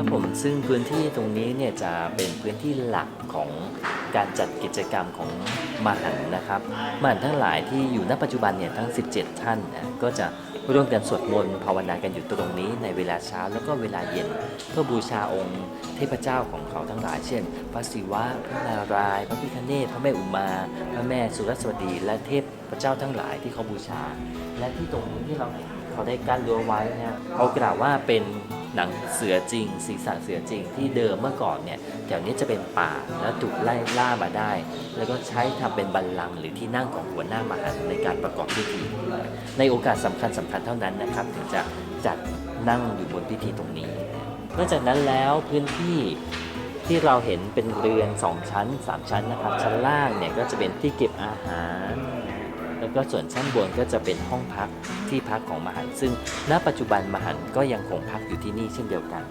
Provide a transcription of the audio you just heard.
ครับผมซึ่งพื้นที่ตรงนี้เนี่ยจะเป็นพื้นที่หลักของการจัดกิจกรรมของมหันนะครับมหันทั้งหลายที่อยู่ณปัจจุบันเนี่ยทั้ง 17 ท่านนะก็จะร่วมกันสวดมนต์ภาวนากันอยู่ตรงนี้ในเวลาเช้าแล้วก็เวลาเย็น เพื่อบูชาองค์เทพเจ้าของเขาทั้งหลาย เช่น พระศิวะ พระนารายณ์พระพิฆเนศพระแม่อุมา พระแม่สุรสวดี และเทพพระเจ้าทั้งหลายที่เขาบูชา และที่ตรงนี้ที่เราเห็นเขาได้กั้นรั้วไว้นะเขากล่าวว่าเป็น หนังเสือจริงศีรษะเสือจริงที่เดิมเมื่อก่อนเนี่ยแถวนี้จะเป็นป่าแล้วถูกไล่ล่ามาได้ แล้วก็ใช้ทำเป็นบัลลังก์หรือที่นั่งของหัวหน้ามหันต์ในการประกอบพิธี ในโอกาสสำคัญสำคัญเท่านั้นนะครับถึงจะจัดนั่งอยู่บนพิธีตรงนี้นอกจากนั้นแล้วพื้นที่ที่เราเห็นเป็นเรือน 2 ชั้น 3 ชั้นนะครับ ชั้นล่างเนี่ยก็จะเป็นที่เก็บอาหาร แล้วก็ส่วนชั้นบนก็จะเป็นห้องพักที่พักของมหันต์ซึ่งณปัจจุบันมหันต์ก็ยังคงพักอยู่ที่นี่เช่นเดียวกัน